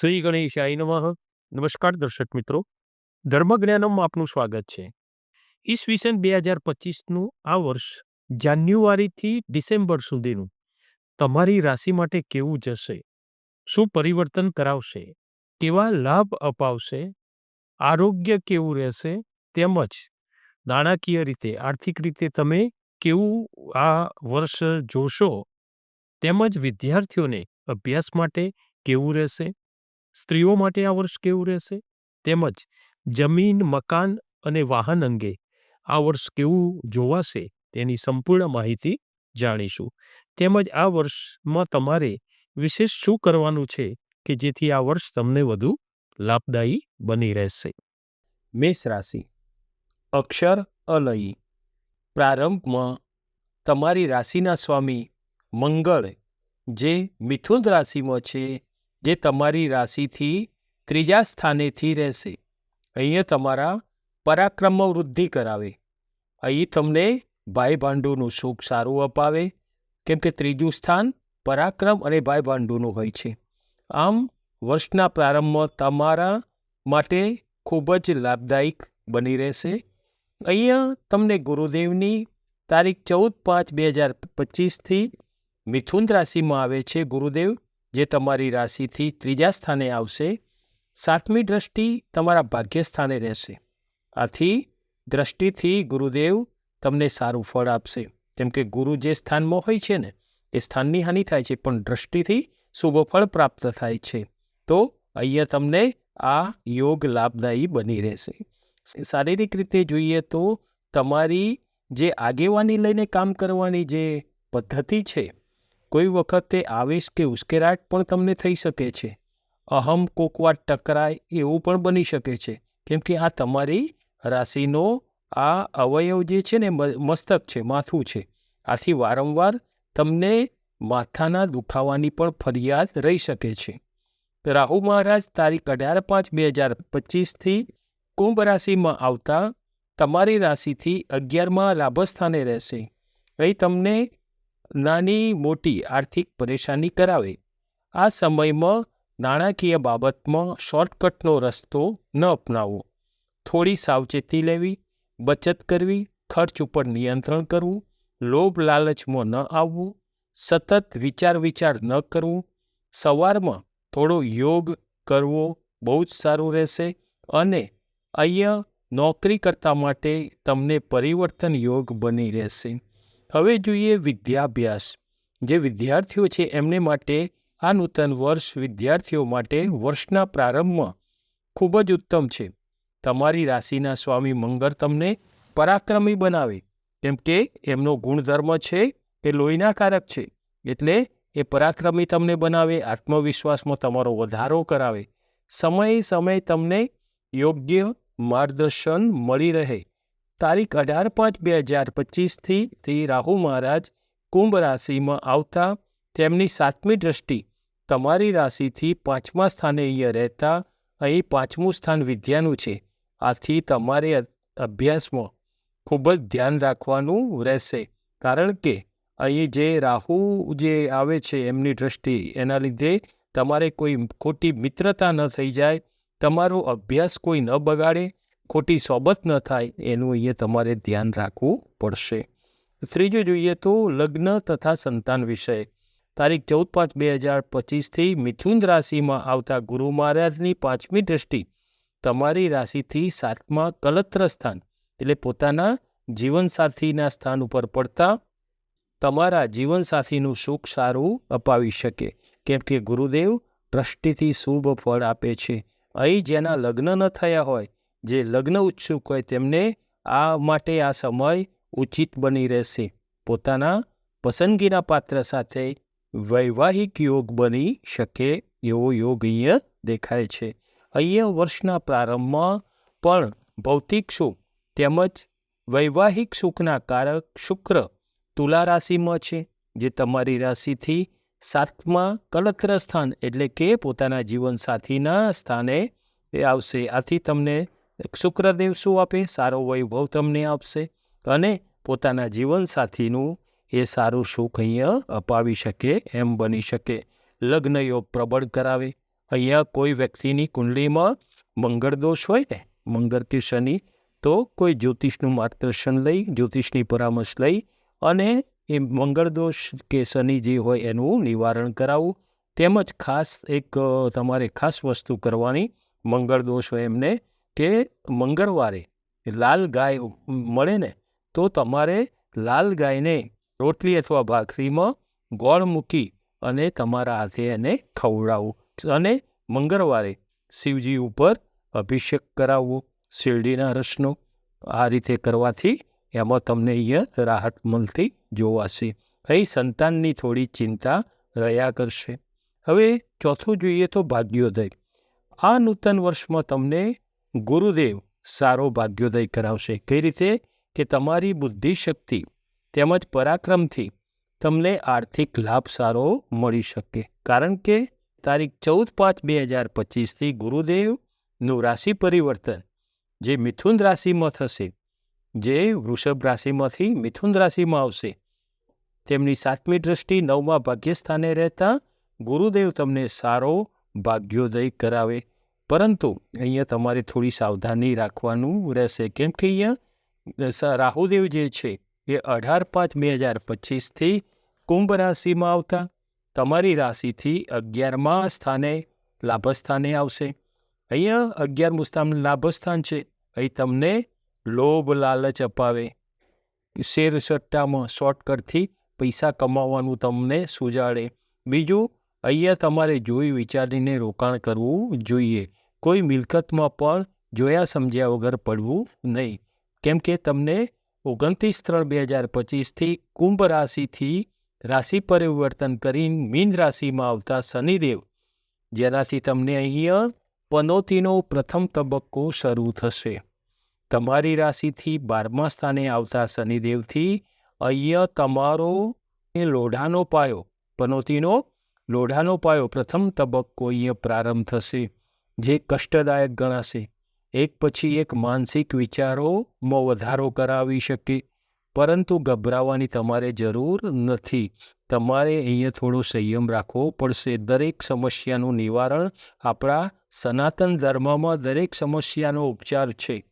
શ્રી ગણેશાય નમઃ. નમસ્કાર દર્શક મિત્રો. ધર્મજ્ઞાનમમાં આપનું સ્વાગત છે. ઈસવીસન બે હજાર પચીસનું આ વર્ષ જાન્યુઆરીથી ડિસેમ્બર સુધીનું તમારી રાશિ માટે કેવું જશે? શું પરિવર્તન કરાવશે? કેવા લાભ અપાવશે? આરોગ્ય કેવું રહેશે? તેમજ નાણાકીય રીતે, આર્થિક રીતે તમે કેવું આ વર્ષ જોશો? તેમજ વિદ્યાર્થીઓને અભ્યાસ માટે કેવું રહેશે? સ્ત્રીઓ માટે આ વર્ષ કેવું રહેશે? તેમજ જમીન, મકાન અને વાહન અંગે આ વર્ષ કેવું જોવાશે તેની સંપૂર્ણ માહિતી જાણીશું. તેમજ આ વર્ષમાં તમારે વિશેષ શું કરવાનું છે કે જેથી આ વર્ષ તમને વધુ લાભદાયી બની રહેશે? મેષ રાશિ. અક્ષર અલયી પ્રારંભમાં તમારી રાશિના સ્વામી મંગળ જે મિથુન રાશિમાં છે જે તમારી રાશિથી ત્રીજા સ્થાનેથી રહેશે. અહીંયા તમારા પરાક્રમમાં વૃદ્ધિ કરાવે. અહીં તમને ભાઈ ભાંડુનું સુખ સારું અપાવે, કેમ કે ત્રીજું સ્થાન પરાક્રમ અને ભાઈ ભાંડુનું હોય છે. આમ, વર્ષના પ્રારંભમાં તમારા માટે ખૂબ જ લાભદાયક બની રહેશે. અહીંયા તમને ગુરુદેવની તારીખ ચૌદ પાંચ બે હજાર પચીસથી મિથુન રાશિમાં આવે છે, ગુરુદેવ. જે તમારી રાશિથી ત્રીજા સ્થાને આવશે, સાતમી દ્રષ્ટિ તમારા ભાગ્ય સ્થાને રહેશે. આથી દ્રષ્ટિથી ગુરુદેવ તમને સારું ફળ આપશે. કેમ કે ગુરુ જે સ્થાનમાં હોય છે ને, એ સ્થાનની હાનિ થાય છે, પણ દ્રષ્ટિથી શુભ ફળ પ્રાપ્ત થાય છે. તો અહીંયા તમને આ યોગ લાભદાયી બની રહેશે. શારીરિક રીતે જોઈએ તો તમારી જે આગેવાની લઈને કામ કરવાની જે પદ્ધતિ છે કોઈ વખતે આવેશ કે ઉશ્કેરાટ પણ તમને થઈ શકે છે. અહમ, કોકવાર ટકરાય એવું પણ બની શકે છે. કેમ કે આ તમારી રાશિનો આ અવયવ જે છે ને મસ્તક છે, માથું છે. આથી વારંવાર તમને માથાના દુખાવાની પણ ફરિયાદ રહી શકે છે. રાહુ મહારાજ તારીખ અઢાર પાંચ બે હજાર પચીસથી કુંભ રાશિમાં આવતા તમારી રાશિથી અગિયારમાં લાભસ્થાને રહેશે. અહીં તમને નાની મોટી આર્થિક પરેશાની કરાવે. આ સમયમાં નાણાકીય બાબતમાં શોર્ટકટનો રસ્તો ન અપનાવવો. થોડી સાવચેતી લેવી, બચત કરવી, ખર્ચ ઉપર નિયંત્રણ કરવું, લોભ લાલચમાં ન આવવું, સતત વિચાર વિચાર ન કરવું, સવારમાં થોડો યોગ કરવો બહુ જ સારું રહેશે અને અહીંયા નોકરી કરતા માટે તમને પરિવર્તન યોગ બની રહેશે. હવે જોઈએ વિદ્યાભ્યાસ. જે વિદ્યાર્થીઓ છે, એમને માટે આ નૂતન વર્ષ વિદ્યાર્થીઓ માટે વર્ષના પ્રારંભમાં ખૂબ જ ઉત્તમ છે. તમારી રાશિના સ્વામી મંગળ તમને પરાક્રમી બનાવે. કેમ કે એમનો ગુણધર્મ છે તે લોહીનાકારક છે, એટલે એ પરાક્રમી તમને બનાવે, આત્મવિશ્વાસમાં તમારો વધારો કરાવે. સમયે સમયે તમને યોગ્ય માર્ગદર્શન મળી રહે. તારીખ અઢાર પાંચ બે હજાર પચીસથી થી રાહુ મહારાજ કુંભ રાશિમાં આવતા તેમની સાતમી દ્રષ્ટિ, તમારી રાશિથી પાંચમા સ્થાને અહીંયા રહેતા, અહીં પાંચમું સ્થાન વિદ્યાનું છે. આથી તમારે અભ્યાસમાં ખૂબ જ ધ્યાન રાખવાનું રહેશે. કારણ કે અહીં જે રાહુ જે આવે છે એમની દ્રષ્ટિ, એના લીધે તમારે કોઈ ખોટી મિત્રતા ન થઈ જાય, તમારો અભ્યાસ કોઈ ન બગાડે ખોટી સોબત ન થાય, એનું અહીંયા તમારે ધ્યાન રાખવું પડશે. ત્રીજું જોઈએ તો લગ્ન તથા સંતાન વિષય તારીખ ચૌદ પાંચ બે હજાર પચીસથી મિથુન રાશિમાં આવતા ગુરુ મહારાજની પાંચમી દ્રષ્ટિ, તમારી રાશિથી સાતમા કલત્ર સ્થાન, એટલે પોતાના જીવનસાથીના સ્થાન ઉપર પડતા તમારા જીવનસાથીનું સુખ સારું અપાવી શકે. કેમ કે ગુરુદેવ દ્રષ્ટિથી શુભ ફળ આપે છે. અહીં જેના લગ્ન ન થયા હોય જે લગ્ન ઉત્સુક હોય તેમને આ માટે આ સમય ઉચિત બની રહેશે. પોતાના પસંદગીના પાત્ર સાથે વૈવાહિક યોગ બની શકે એવો યોગ અહીંયા દેખાય છે. અહીંયા વર્ષના પ્રારંભમાં પણ ભૌતિક સુખ તેમજ વૈવાહિક સુખના કારક શુક્ર તુલા રાશિમાં છે, જે તમારી રાશિથી સાતમા કળત્ર સ્થાન એટલે કે પોતાના જીવનસાથીના સ્થાને એ આવશે. આથી તમને શુક્રદેવ શું આપે, સારો વૈભવ તમને આપશે અને પોતાના જીવનસાથીનું એ સારું સુખ અહીંયા અપાવી શકે, એમ બની શકે. લગ્ન યોગ પ્રબળ કરાવે. અહીંયા કોઈ વ્યક્તિની કુંડલીમાં મંગળ દોષ હોય ને, મંગળ કે શનિ, તો કોઈ જ્યોતિષનું માર્ગદર્શન લઈ, જ્યોતિષની પરામર્શ લઈ અને એ મંગળ દોષ કે શનિ જે હોય એનું નિવારણ કરાવવું. તેમજ ખાસ એક તમારે ખાસ વસ્તુ કરવાની, મંગળ દોષ હોય એમને કે મંગળવારે લાલ ગાય મળે ને, તો તમારે લાલ ગાયને રોટલી અથવા ભાખરીમાં ગોળ મૂકી અને તમારા હાથે એને ખવડાવવું અને મંગળવારે શિવજી ઉપર અભિષેક કરાવવો, શેરડીના રસનો. આ રીતે કરવાથી એમાં તમને અહીંયા રાહત મળતી જોવાશે. અહીં સંતાનની થોડી ચિંતા રહ્યા કરશે. હવે ચોથું જોઈએ તો ભાગ્યોદય. આ નૂતન વર્ષમાં તમને ગુરુદેવ સારો ભાગ્યોદય કરાવશે. કઈ રીતે? કે તમારી બુદ્ધિશક્તિ તેમજ પરાક્રમથી તમને આર્થિક લાભ સારો મળી શકે. કારણ કે તારીખ ચૌદ પાંચ બે હજાર પચીસથી ગુરુદેવનું રાશિ પરિવર્તન, જે મિથુન રાશિમાં થશે, જે વૃષભ રાશિમાંથી મિથુન રાશિમાં આવશે. તેમની સાતમી દ્રષ્ટિ નવમા ભાગ્યસ્થાને રહેતા ગુરુદેવ તમને સારો ભાગ્યોદય કરાવે. પરંતુ અહીંયા તમારે થોડી સાવધાની રાખવાનું રહેશે. કેમ કે અહીંયા રાહુદેવ જે છે, એ અઢાર પાંચ બે હજાર પચીસથી કુંભ રાશિમાં આવતા. તમારી રાશિથી અગિયારમા સ્થાને, લાભસ્થાને આવશે. અહીંયા અગિયારમું સ્થાન લાભસ્થાન છે. અહીં તમને લોભ લાલચ અપાવે. શેર સટ્ટામાં શોર્ટકટથી પૈસા કમાવાનું તમને સુજાડે. બીજું, અહીંયા તમારે જોઈ વિચારીને રોકાણ કરવું જોઈએ. કોઈ મિલકતમાં પણ જોયા સમજ્યા વગર પડવું નહીં. કેમ કે તમને ઓગણત્રીસ ત્રણ બે હજાર પચીસથી કુંભ રાશિથી રાશિ પરિવર્તન કરી મીન રાશિમાં આવતા શનિદેવ. જેનાથી તમને અહીંયા પનોતીનો પ્રથમ તબક્કો શરૂ થશે. તમારી રાશિથી બારમા સ્થાને આવતા શનિદેવથી અહીંયા તમારો લોઢાનો પાયો, પનોતીનો લોઢાનો પાયો પ્રથમ તબક્કો અહીંયા પ્રારંભ થશે. જે કષ્ટદાયક ગણાશે. એક પછી એક માનસિક વિચારોમાં વધારો કરાવી શકે. પરંતુ ગભરાવાની તમારે જરૂર નથી. તમારે અહીંયા થોડો સંયમ રાખવો પડશે. દરેક સમસ્યાનું નિવારણ આપણા સનાતન ધર્મમાં દરેક સમસ્યાનો ઉપચાર છે.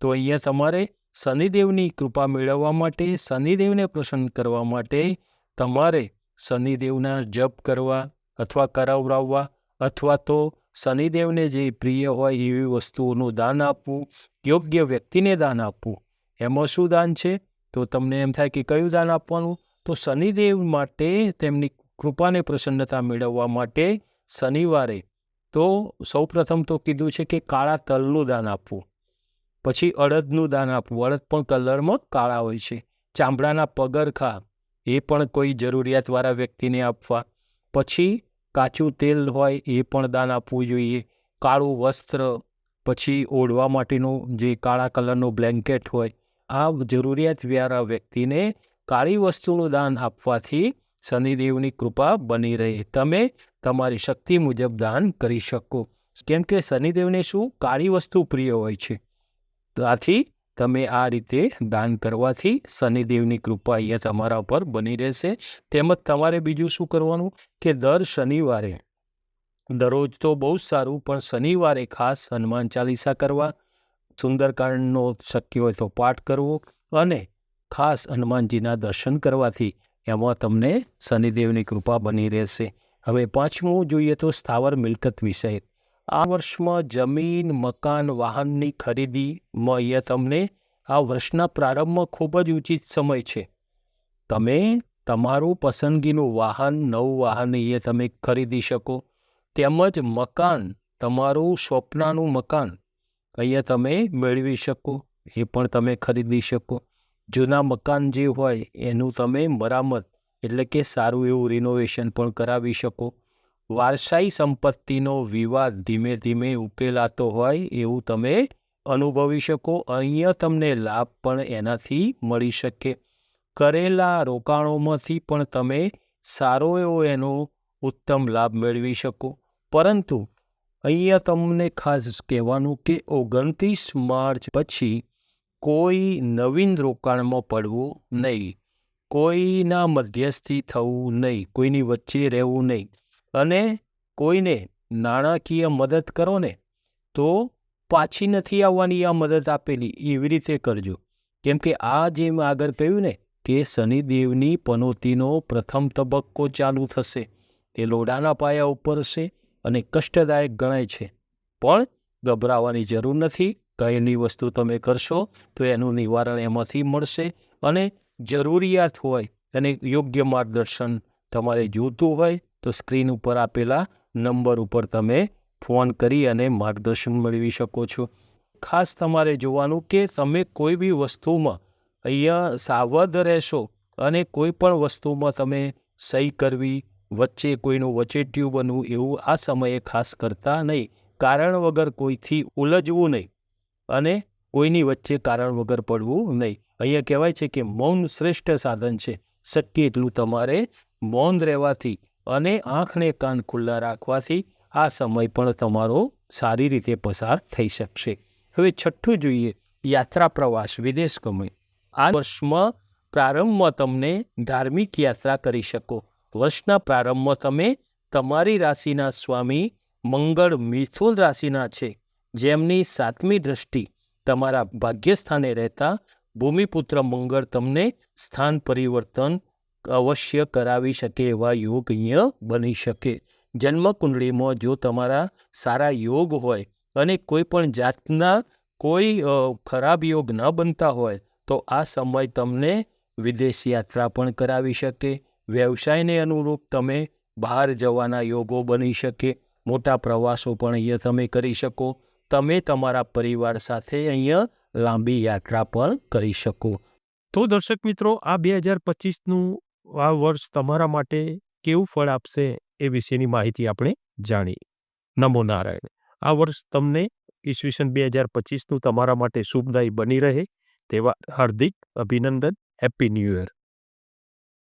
તો અહીંયા તમારે શનિદેવની કૃપા મેળવવા માટે, શનિદેવને પ્રસન્ન કરવા માટે તમારે શનિદેવના જપ કરવા અથવા કરાવરાવવા અથવા તો શનિદેવને જે પ્રિય હોય એવી વસ્તુઓનું દાન આપવું, યોગ્ય વ્યક્તિને દાન આપવું, એમાં શું દાન છે? તો તમને એમ થાય કે કયું દાન આપવાનું? તો શનિદેવ માટે તેમની કૃપાને પ્રસન્નતા મેળવવા માટે શનિવારે તો સૌપ્રથમ તો કીધું છે કે કાળા તલનું દાન આપવું. પછી અડદનું દાન આપવું. અડદ પણ કલરમાં કાળા હોય છે. ચામડાના પગરખા એ પણ કોઈ જરૂરિયાતવાળા વ્યક્તિને આપવા. પછી કાચું તેલ હોય એ પણ દાન આપવું જોઈએ. કાળું વસ્ત્ર પછી ઓઢવા માટેનું જે કાળા કલરનું બ્લેન્કેટ હોય, આ જરૂરિયાત વ્યારા વ્યક્તિને કાળી વસ્તુનું દાન આપવાથી શનિદેવની કૃપા બની રહે. તમે તમારી શક્તિ મુજબ દાન કરી શકો. કેમ કે શનિદેવને શું? કાળી વસ્તુ પ્રિય હોય છે. આથી તમે આ રીતે દાન કરવાથી શનિદેવની કૃપા અહીંયા તમારા ઉપર બની રહેશે. તેમજ તમારે બીજું શું કરવાનું? કે દર શનિવારે, દરરોજ તો બહુ જ સારું, પણ શનિવારે ખાસ હનુમાન ચાલીસા કરવા, સુંદરકાંડનો શક્ય હોય તો પાઠ કરવો અને ખાસ હનુમાનજીના દર્શન કરવાથી એમાં તમને શનિદેવની કૃપા બની રહેશે. હવે પાંચમું જોઈએ તો સ્થાવર મિલકત વિષય આ વર્ષમાં જમીન, મકાન, વાહનની ખરીદીમાં તમને આ વર્ષના પ્રારંભમાં ખૂબ જ ઉચિત સમય છે. તમે તમારું પસંદગીનું વાહન, નવું વાહન એ તમે ખરીદી શકો. તેમજ મકાન, તમારું સ્વપ્નાનું મકાન અહીંયા તમે મેળવી શકો, એ પણ તમે ખરીદી શકો. જૂના મકાન જે હોય એનું તમે મરામત એટલે કે સારું એવું રિનોવેશન પણ કરાવી શકો. વારસાઈ સંપત્તિનો વિવાદ ધીમે ધીમે ઉકેલાતો હોય એવું તમે અનુભવી શકો. અહીંયા તમને લાભ પણ એનાથી મળી શકે. કરેલા રોકાણોમાંથી પણ તમે સારો એવો એનો ઉત્તમ લાભ મેળવી શકો. પરંતુ અહીંયા તમને ખાસ કહેવાનું કે ઓગણત્રીસ માર્ચ પછી કોઈ નવીન રોકાણમાં પડવું નહીં. કોઈના મધ્યસ્થી થવું નહીં. કોઈની વચ્ચે રહેવું નહીં. અને કોઈને નાણાકીય મદદ કરો ને, તો પાછી નથી આવવાની આ મદદ આપેલી. એવી રીતે કરજો. કેમ કે આ જે મેં આગળ કહ્યું ને, કે શનિદેવની પનોતીનો પ્રથમ તબક્કો ચાલુ થશે. એ લોડાના પાયા ઉપર છે અને કષ્ટદાયક ગણાય છે. પણ ગભરાવાની જરૂર નથી. કંઈની વસ્તુ તમે કરશો તો એનું નિવારણ એમાંથી મળશે અને જરૂરિયાત હોય અને યોગ્ય માર્ગદર્શન તમારે જોતું હોય તો સ્ક્રીન ઉપર આપેલા નંબર ઉપર તમે ફોન કરી અને માર્ગદર્શન મેળવી શકો છો. ખાસ તમારે જોવાનું કે તમે કોઈ બી વસ્તુમાં અહીંયા સાવધ રહેશો અને કોઈ પણ વસ્તુમાં તમે સહી કરવી, વચ્ચે કોઈનું વચેટિયું બનવું એવું આ સમયે ખાસ કરતા નહીં. કારણ વગર કોઈથી ઉલજવું નહીં અને કોઈની વચ્ચે કારણ વગર પડવું નહીં. અહીંયા કહેવાય છે કે મૌન શ્રેષ્ઠ સાધન છે. શક્ય એટલું તમારે મૌન રહેવાથી અને આંખને કાન ખુલ્લા રાખવાથી આ સમય પણ તમારો સારી રીતે પસાર થઈ શકશે. હવે છઠ્ઠું જોઈએ, યાત્રા પ્રવાસ, વિદેશ ગમે આ વર્ષમાં પ્રારંભમાં તમને ધાર્મિક યાત્રા કરી શકો. વર્ષના પ્રારંભમાં તમે તમારી રાશિના સ્વામી મંગળ મિથુન રાશિના છે, જેમની સાતમી દ્રષ્ટિ તમારા ભાગ્યસ્થાને રહેતા ભૂમિપુત્ર મંગળ તમને સ્થાન પરિવર્તન અવશ્ય કરાવી શકે એવા યોગ અહીંયા બની શકે. જન્મકુંડળીમાં જો તમારા સારા યોગ હોય અને કોઈ પણ જાતના કોઈ ખરાબ યોગ ન બનતા હોય, તો આ સમય તમને વિદેશ યાત્રા પણ કરાવી શકે. વ્યવસાયને અનુરૂપ તમે બહાર જવાના યોગો બની શકે. મોટા પ્રવાસો પણ અહીંયા તમે કરી શકો. તમે તમારા પરિવાર સાથે અહીંયા લાંબી યાત્રા પણ કરી શકો. તો દર્શક મિત્રો, આ બે હજાર પચીસનું આ વર્ષ તમારા માટે કેવું ફળ આપશે એ વિશેની માહિતી આપણે જાણી નમો નારાયણ. આ વર્ષ તમને ઈસવીસન બે હજાર પચીસનું તમારા માટે શુભદાયી બની રહે તેવા હાર્દિક અભિનંદન. Happy new year